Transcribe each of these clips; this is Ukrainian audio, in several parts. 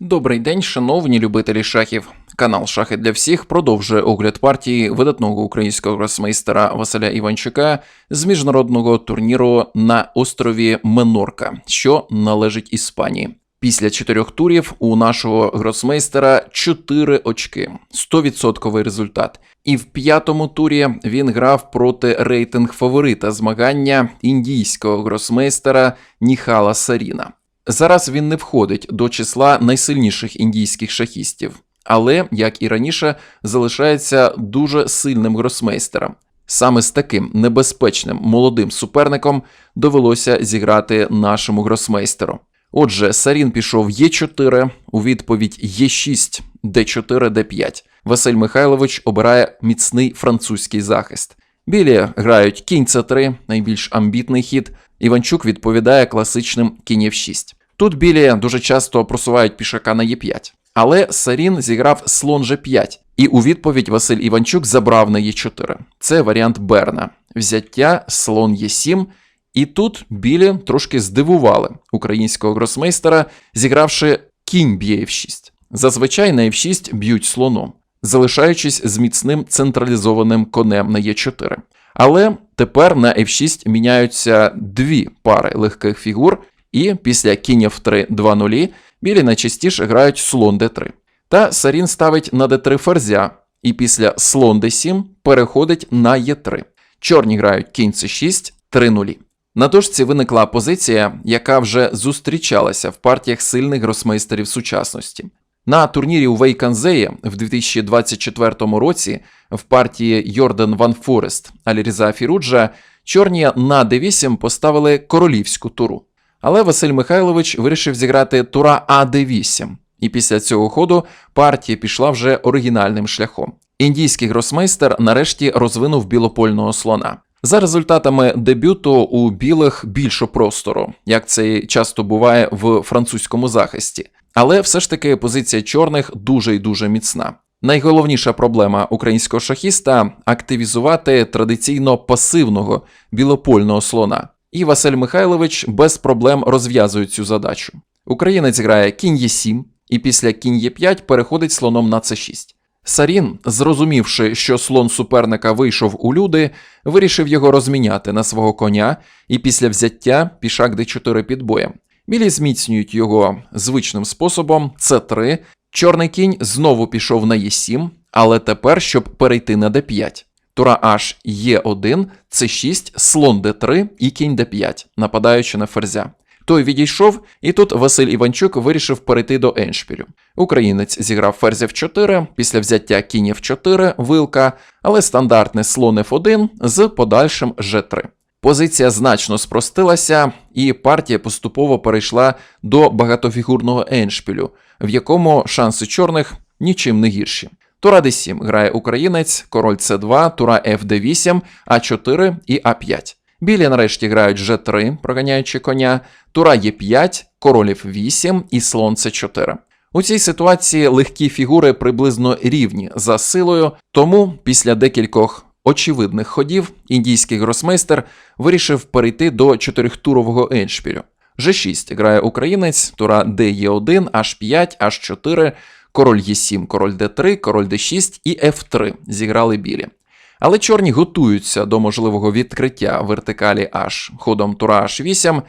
Добрий день, шановні любителі шахів. Канал Шахи для всіх продовжує огляд партії видатного українського гросмейстера Василя Іванчука з міжнародного турніру на острові Менорка, що належить Іспанії. Після чотирьох турів у нашого гросмейстера 4 очки, 100% результат. І в п'ятому турі він грав проти рейтинг фаворита змагання індійського гросмейстера Ніхала Саріна. Зараз він не входить до числа найсильніших індійських шахістів, але, як і раніше, залишається дуже сильним гросмейстером. Саме з таким небезпечним молодим суперником довелося зіграти нашому гросмейстеру. Отже, Сарін пішов Е4, у відповідь Е6, Д4, Д5. Василь Михайлович обирає міцний французький захист. Білі грають кінь С3, найбільш амбітний хід. Іванчук відповідає класичним кінь F6. Тут білі дуже часто просувають пішака на Е5. Але Сарін зіграв слон G5, і у відповідь Василь Іванчук забрав на Е4. Це варіант Берна. Взяття слон Е7. І тут білі трошки здивували українського гросмейстера, зігравши кінь б'є F6. Зазвичай на F6 б'ють слоном, залишаючись з міцним централізованим конем на Е4. Але тепер на F6 міняються дві пари легких фігур, і після кінь F3 2-0 білі найчастіше грають слон d3. Та Сарін ставить на d3 ферзя, і після слон d7 переходить на Е3. Чорні грають кінь c6 3-0. На дошці виникла позиція, яка вже зустрічалася в партіях сильних гросмейстерів сучасності. На турнірі у Вейканзеї в 2024 році в партії Йордан Ван Форест Аліріза Фіруджа чорні на d8 поставили королівську туру. Але Василь Михайлович вирішив зіграти тура АД8, і після цього ходу партія пішла вже оригінальним шляхом. Індійський гросмейстер нарешті розвинув білопольного слона. За результатами дебюту у білих більше простору, як це часто буває в французькому захисті. Але все ж таки позиція чорних дуже і дуже міцна. Найголовніша проблема українського шахіста активізувати традиційно пасивного білопольного слона. І Василь Михайлович без проблем розв'язує цю задачу. Українець грає кінь Е7, і після кінь Е5 переходить слоном на С6. Сарін, зрозумівши, що слон суперника вийшов у люди, вирішив його розміняти на свого коня, і після взяття пішак d4 під боєм. Білі зміцнюють його звичним способом С3. Чорний кінь знову пішов на Е7, але тепер, щоб перейти на d5. Тура H Е1, С6, слон d3 і кінь d5, нападаючи на ферзя. Той відійшов, і тут Василь Іванчук вирішив перейти до еншпілю. Українець зіграв ферзь F4, після взяття кінь F4, вилка, але стандартний слон F1 з подальшим G3. Позиція значно спростилася, і партія поступово перейшла до багатофігурного еншпілю, в якому шанси чорних нічим не гірші. Тура d7 грає українець, король c2, тура fd8, а4 і а5. Білі нарешті грають G3, проганяючи коня, тура Е5, король F8 і слон С4. У цій ситуації легкі фігури приблизно рівні за силою, тому після декількох очевидних ходів індійський гросмейстер вирішив перейти до чотирьохтурового еншпілю. G6 грає українець, тура DE1, H5, H4, король Е7, король D3, король D6 і F3 зіграли білі. Але чорні готуються до можливого відкриття вертикалі H ходом тура H8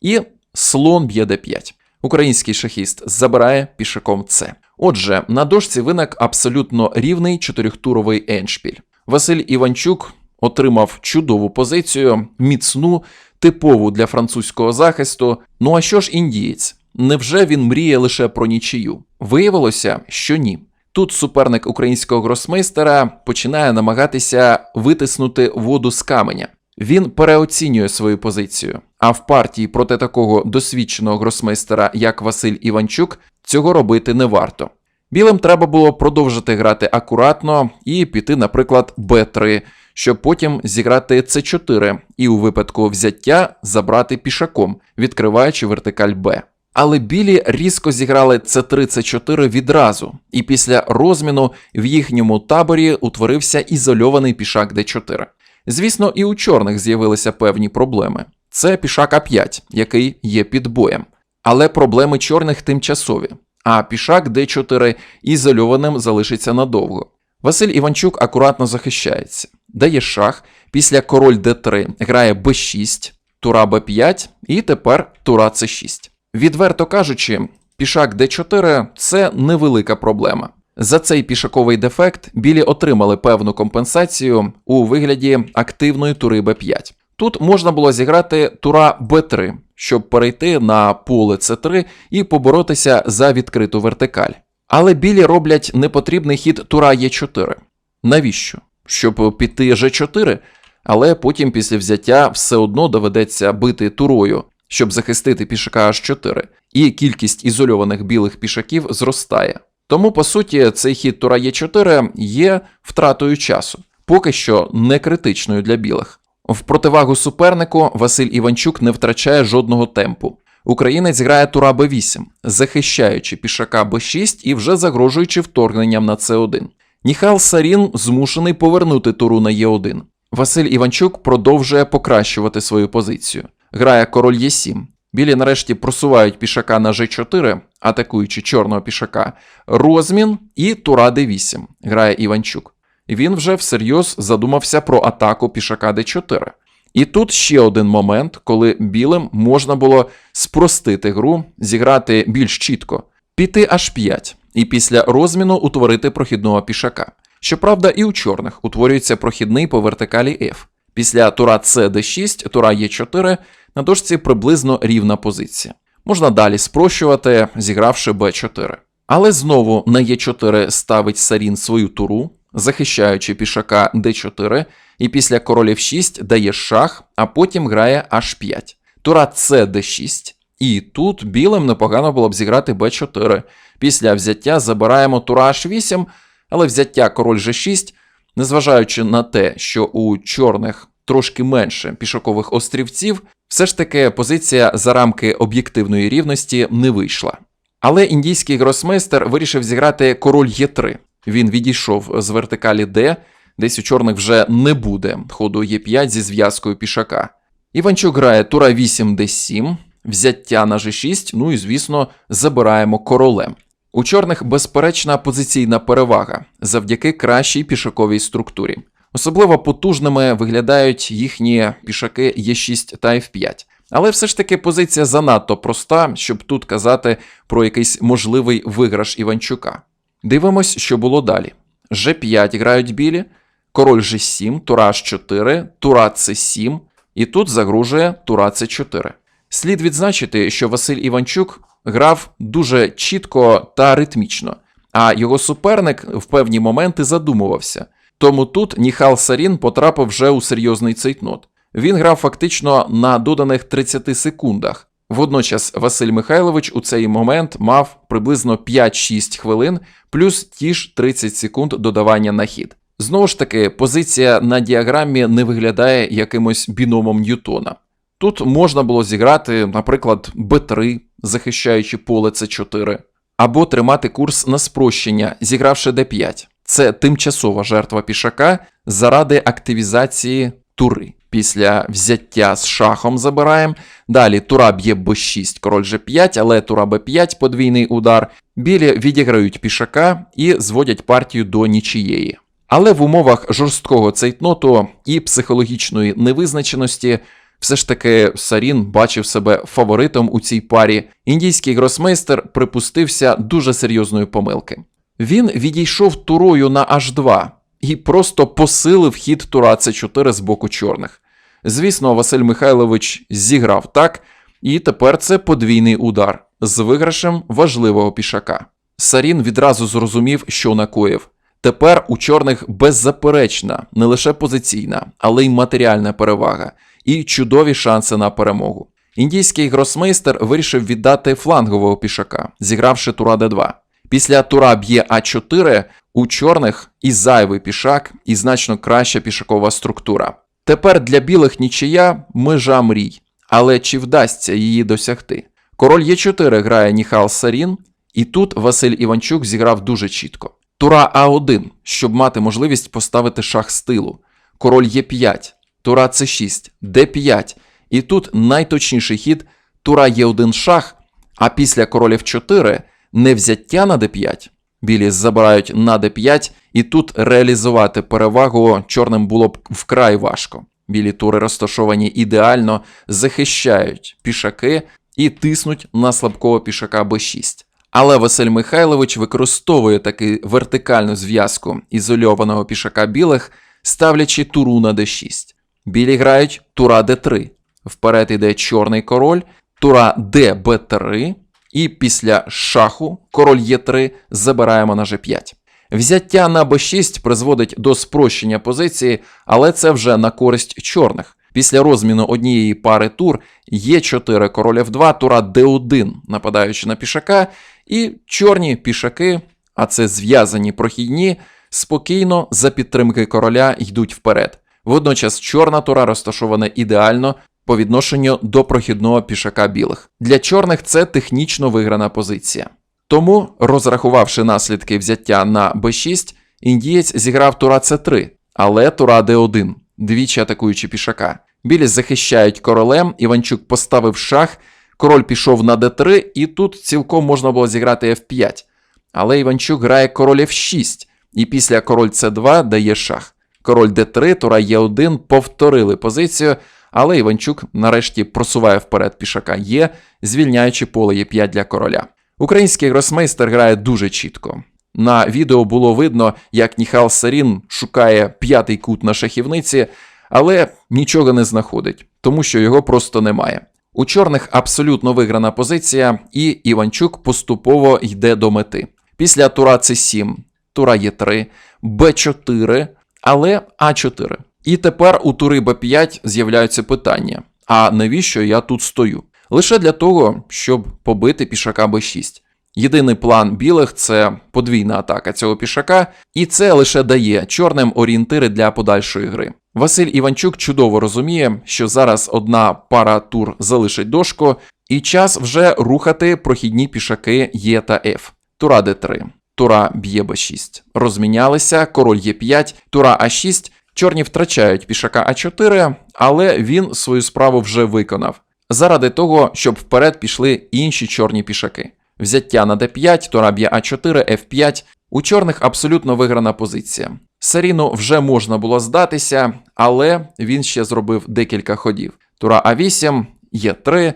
і слон б'є d5. Український шахіст забирає пішаком С. Отже, на дошці виник абсолютно рівний чотирьохтуровий еншпіль. Василь Іванчук отримав чудову позицію, міцну, типову для французького захисту. Ну а що ж індієць? Невже він мріє лише про нічию? Виявилося, що ні. Тут суперник українського гросмейстера починає намагатися витиснути воду з каменя. Він переоцінює свою позицію. А в партії проти такого досвідченого гросмейстера, як Василь Іванчук, цього робити не варто. Білим треба було продовжити грати акуратно і піти, наприклад, Б3, щоб потім зіграти С4 і у випадку взяття забрати пішаком, відкриваючи вертикаль Б. Але білі різко зіграли c 3 c 4 відразу, і після розміну в їхньому таборі утворився ізольований пішак d4. Звісно, і у чорних з'явилися певні проблеми. Це пішак А5, який є під боєм. Але проблеми чорних тимчасові. а пішак d4 ізольованим залишиться надовго. Василь Іванчук акуратно захищається, дає шах, після король d3 грає b6, тура b5 і тепер тура c6. Відверто кажучи, пішак d4 це невелика проблема. За цей пішаковий дефект білі отримали певну компенсацію у вигляді активної тури b5. Тут можна було зіграти тура b3, щоб перейти на поле c3 і поборотися за відкриту вертикаль. Але білі роблять непотрібний хід тура e4. Навіщо? Щоб піти g4, але потім після взяття все одно доведеться бити турою, щоб захистити пішака h4, і кількість ізольованих білих пішаків зростає. Тому, по суті, цей хід тура Е4 є втратою часу, поки що не критичною для білих. В противагу супернику Василь Іванчук не втрачає жодного темпу. Українець грає тура Б8, захищаючи пішака Б6 і вже загрожуючи вторгненням на С1. Ніхал Сарін змушений повернути туру на Е1. Василь Іванчук продовжує покращувати свою позицію. Грає король Е7. Білі нарешті просувають пішака на G4, атакуючи чорного пішака, розмін і тура d8, грає Іванчук. Він вже всерйоз задумався про атаку пішака d4. І тут ще один момент, коли білим можна було спростити гру, зіграти більш чітко, піти h5 і після розміну утворити прохідного пішака. Щоправда, і у чорних утворюється прохідний по вертикалі F. Після тура c d6, тура e4 на дошці приблизно рівна позиція. Можна далі спрощувати, зігравши b4. Але знову на e4 ставить Сарін свою туру, захищаючи пішака d4, і після король f6 дає шах, а потім грає h5. Тура c d6. І тут білим непогано було б зіграти b4. Після взяття забираємо тура h8, але взяття король g6, незважаючи на те, що у чорних трошки менше пішакових острівців, все ж таки позиція за рамки об'єктивної рівності не вийшла. Але індійський гросмейстер вирішив зіграти король Е3. Він відійшов з вертикалі Д, десь у чорних вже не буде ходу Е5 зі зв'язкою пішака. Іванчук грає тура 8 Д7, взяття на G6, ну і, звісно, забираємо королем. У чорних безперечна позиційна перевага завдяки кращій пішаковій структурі. Особливо потужними виглядають їхні пішаки Е6 та F5. Але все ж таки позиція занадто проста, щоб тут казати про якийсь можливий виграш Іванчука. Дивимось, що було далі. G5 грають білі, король G7, тура H4, тура C7, і тут загрожує тура C4. Слід відзначити, що Василь Іванчук грав дуже чітко та ритмічно, а його суперник в певні моменти задумувався. Тому тут Ніхал Сарін потрапив вже у серйозний цейтнот. Він грав фактично на доданих 30 секундах. Водночас Василь Михайлович у цей момент мав приблизно 5-6 хвилин, плюс ті ж 30 секунд додавання на хід. Знову ж таки, позиція на діаграмі не виглядає якимось біномом Ньютона. Тут можна було зіграти, наприклад, Б3, захищаючи поле С4, або тримати курс на спрощення, зігравши Д5. Це тимчасова жертва пішака заради активізації тури. Після взяття з шахом забираємо. Далі тура б'є Б6, король G5, але тура Б5, подвійний удар. Білі відіграють пішака і зводять партію до нічієї. Але в умовах жорсткого цейтноту і психологічної невизначеності все ж таки Сарін бачив себе фаворитом у цій парі. Індійський гросмейстер припустився дуже серйозної помилки. Він відійшов турою на H2 і просто посилив хід тура С4 з боку чорних. Звісно, Василь Михайлович зіграв так, і тепер це подвійний удар з виграшем важливого пішака. Сарін відразу зрозумів, що накоїв. Тепер у чорних беззаперечна, не лише позиційна, але й матеріальна перевага і чудові шанси на перемогу. Індійський гросмейстер вирішив віддати флангового пішака, зігравши тура Д2. Після тура б'є А4 у чорних і зайвий пішак, і значно краща пішакова структура. Тепер для білих нічия межа мрій, але чи вдасться її досягти? Король Е4 грає Ніхал Сарін, і тут Василь Іванчук зіграв дуже чітко. Тура А1, щоб мати можливість поставити шах з тилу. Король Е5, тура С6, Д5. І тут найточніший хід тура Е1 шах, а після король F4 не взяття на d5. Білі забирають на d5, і тут реалізувати перевагу чорним було б вкрай важко. Білі тури розташовані ідеально, захищають пішаки і тиснуть на слабкого пішака b6. Але Василь Михайлович використовує таки вертикальну зв'язку ізольованого пішака білих, ставлячи туру на d6. Білі грають тура d3. Вперед іде чорний король, тура d b3, і після шаху король Е3 забираємо на G5. Взяття на b6 призводить до спрощення позиції, але це вже на користь чорних. Після розміну однієї пари тур Е4 король F2, тура d1, нападаючи на пішака, і чорні пішаки, а це зв'язані прохідні, спокійно за підтримки короля йдуть вперед. Водночас чорна тура розташована ідеально по відношенню до прохідного пішака білих. Для чорних це технічно виграна позиція. Тому, розрахувавши наслідки взяття на b6, індієць зіграв тура c3, але тура d1, двічі атакуючи пішака. Білі захищають королем, Іванчук поставив шах, король пішов на d3, і тут цілком можна було зіграти f5. Але Іванчук грає король f6, і після король c2 дає шах. Король d3, тура e1 повторили позицію, але Іванчук нарешті просуває вперед пішака Є, звільняючи поле Е5 для короля. Український гросмейстер грає дуже чітко. На відео було видно, як Ніхал Сарін шукає п'ятий кут на шахівниці, але нічого не знаходить, тому що його просто немає. У чорних абсолютно виграна позиція, і Іванчук поступово йде до мети. Після тура С7, тура Е3, Б4, але А4. І тепер у тури Б5 з'являються питання: а навіщо я тут стою? Лише для того, щоб побити пішака Б6. Єдиний план білих це подвійна атака цього пішака, і це лише дає чорним орієнтири для подальшої гри. Василь Іванчук чудово розуміє, що зараз одна пара тур залишить дошку, і час вже рухати прохідні пішаки Е та Ф. Тура Д3, тура б'є Б6. Розмінялися, король Е5, тура А6. Чорні втрачають пішака А4, але він свою справу вже виконав. Заради того, щоб вперед пішли інші чорні пішаки. Взяття на d5, тура б'є А4, F5. У чорних абсолютно виграна позиція. Саріну вже можна було здатися, але він ще зробив декілька ходів. Тура А8, Е3,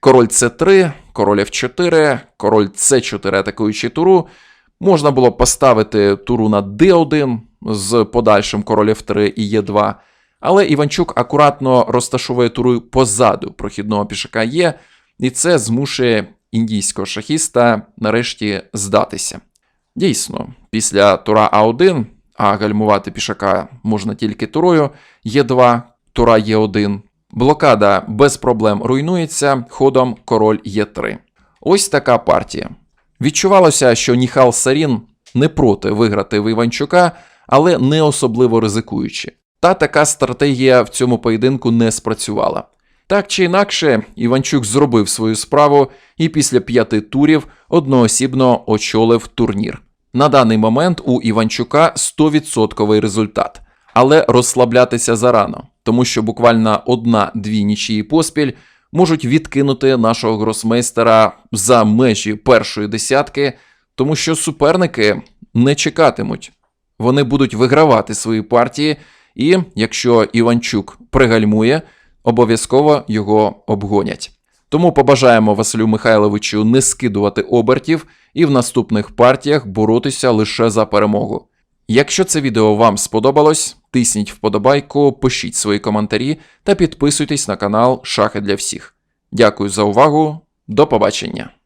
король С3, король F4, король С4 атакуючи туру. Можна було поставити туру на d1 з подальшим король F3 і Е2. Але Іванчук акуратно розташовує туру позаду прохідного пішака Є, і це змушує індійського шахіста нарешті здатися. Дійсно, після тура А1, а гальмувати пішака можна тільки турою Е2, тура Е1. Блокада без проблем руйнується ходом король Е3. Ось така партія. Відчувалося, що Ніхал Сарін не проти виграти в Іванчука, але не особливо ризикуючи. Та така стратегія в цьому поєдинку не спрацювала. Так чи інакше, Іванчук зробив свою справу і після п'яти турів одноосібно очолив турнір. На даний момент у Іванчука 100% результат, але розслаблятися зарано, тому що буквально одна-дві нічиї поспіль можуть відкинути нашого гросмейстера за межі першої десятки, тому що суперники не чекатимуть. Вони будуть вигравати свої партії, і якщо Іванчук пригальмує, обов'язково його обгонять. Тому побажаємо Василю Михайловичу не скидувати обертів і в наступних партіях боротися лише за перемогу. Якщо це відео вам сподобалось, тисніть вподобайку, пишіть свої коментарі та підписуйтесь на канал Шахи для всіх. Дякую за увагу, до побачення!